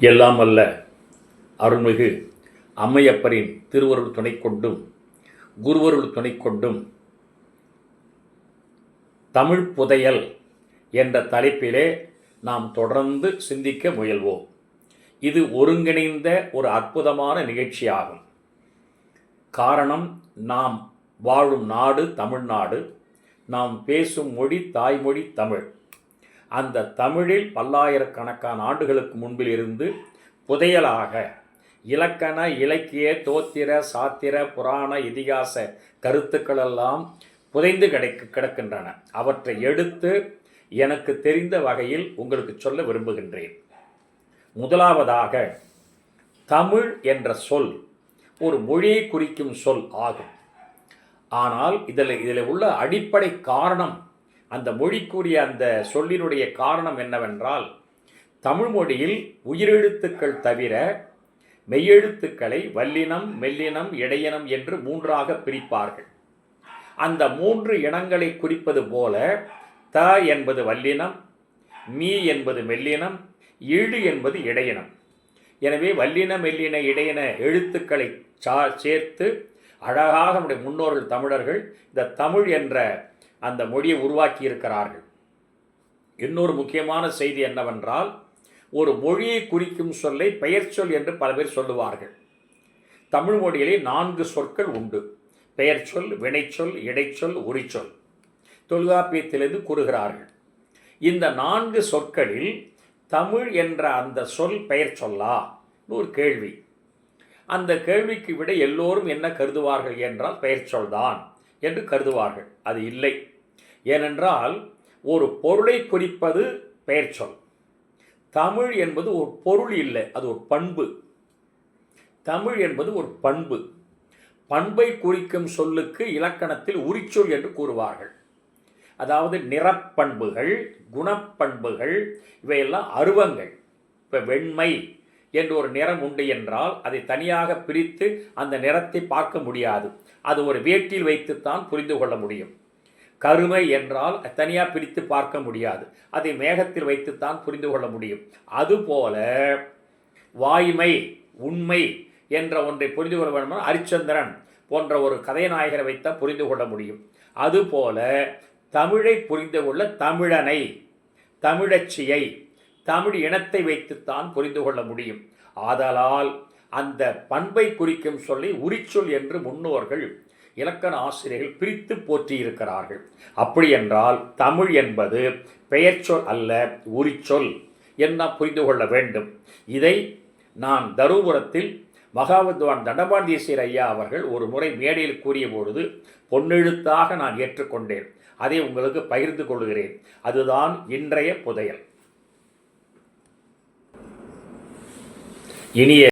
எல்லாம் அல்ல. அருள்மிகு அம்மையப்பரின் திருவருள் துணை கொண்டும் குருவருள் துணை கொண்டும் தமிழ் புதையல் என்ற தலைப்பிலே நாம் தொடர்ந்து சிந்திக்க முயல்வோம். இது ஒருங்கிணைந்த ஒரு அற்புதமான நிகழ்ச்சியாகும். காரணம் நாம் வாழும் நாடு தமிழ்நாடு. நாம் பேசும் மொழி தாய்மொழி தமிழ். அந்த தமிழில் பல்லாயிரக்கணக்கான ஆண்டுகளுக்கு முன்பில் இருந்து புதையலாக இலக்கண இலக்கிய தோத்திர சாத்திர புராண இதிகாச கருத்துக்களெல்லாம் புதைந்து கிடைக்க கிடக்கின்றன. அவற்றை எடுத்து எனக்கு தெரிந்த வகையில் உங்களுக்கு சொல்ல விரும்புகின்றேன். முதலாவதாக தமிழ் என்ற சொல் ஒரு மொழியை குறிக்கும் சொல் ஆகும். ஆனால் இதில் இதில் உள்ள அடிப்படை காரணம் அந்த மொழிக்குரிய அந்த சொல்லினுடைய காரணம் என்னவென்றால் தமிழ் மொழியில் உயிரெழுத்துக்கள் தவிர மெய்யெழுத்துக்களை வல்லினம் மெல்லினம் இடையினம் என்று மூன்றாக பிரிப்பார்கள். அந்த மூன்று இனங்களை குறிப்பது போல த என்பது வல்லினம் மீ என்பது மெல்லினம் ஈடு என்பது இடையினம். எனவே வல்லின மெல்லின இடையின எழுத்துக்களை சா சேர்த்து அழகாக நம்முடைய முன்னோர்கள் தமிழர்கள் இந்த தமிழ் என்ற அந்த மொழியை உருவாக்கி இருக்கிறார்கள் இன்னொரு முக்கியமான செய்தி என்னவென்றால் ஒரு மொழியை குறிக்கும் சொல்லை பெயர் சொல் என்று பல பேர் சொல்லுவார்கள். தமிழ் மொழியிலே நான்கு சொற்கள் உண்டு. பெயர் சொல் வினைச்சொல் இடைச்சொல் உரிச்சொல். தொல்காப்பியத்திலிருந்து கூறுகிறார்கள். இந்த நான்கு சொற்களில் தமிழ் என்ற அந்த சொல் பெயர் சொல்லா? ஒரு கேள்வி. அந்த கேள்விக்கு விட எல்லோரும் என்ன கருதுவார்கள் என்றால் பெயர் சொல்தான். என்று கருதுவார்கள். அது இல்லை. ஏனென்றால் ஒரு பொருளை குறிப்பது பெயர் சொல். தமிழ் என்பது ஒரு பொருள் இல்லை அது ஒரு பண்பு. தமிழ் என்பது ஒரு பண்பு. பண்பை குறிக்கும் சொல்லுக்கு இலக்கணத்தில் உரிச்சொல் என்று கூறுவார்கள். அதாவது நிறப்பண்புகள் குணப்பண்புகள் இவையெல்லாம் அருவங்கள். இப்போ வெண்மை என்று ஒரு நிறம் உண்டு என்றால் அதை தனியாக பிரித்து அந்த நிறத்தை பார்க்க முடியாது. அது ஒரு வேட்டில் வைத்துத்தான் புரிந்து கொள்ள முடியும். கருமை என்றால் தனியாக பிரித்து பார்க்க முடியாது. அதை மேகத்தில் வைத்துத்தான் புரிந்து கொள்ள முடியும். அதுபோல வாய்மை உண்மை என்ற ஒன்றை புரிந்து கொள்ள வேண்டுமானால் ஹரிச்சந்திரன் போன்ற ஒரு கதைநாயகரை வைத்தான் புரிந்து கொள்ள முடியும். அதுபோல தமிழை புரிந்து கொள்ள தமிழனை தமிழச்சியை தமிழ் இனத்தை வைத்துத்தான் புரிந்து கொள்ள முடியும். ஆதலால் அந்த பண்பை குறிக்கும் சொல்லி உரிச்சொல் என்று முன்னோர்கள் இலக்கண ஆசிரியர்கள் பிரித்து போற்றியிருக்கிறார்கள். அப்படி என்றால் தமிழ் என்பது பெயர்ச்சொல் அல்ல உரிச்சொல் என்ன புரிந்து கொள்ள வேண்டும். இதை நான் தருபுரத்தில் மகாவித்வான் தண்டபாண்டியசீர் ஐயா அவர்கள் ஒரு முறை மேடையில் கூறிய பொழுது பொன்னெழுத்தாக நான் ஏற்றுக்கொண்டேன். அதை உங்களுக்கு பகிர்ந்து கொள்கிறேன். அதுதான் இன்றைய புதையல். 盈利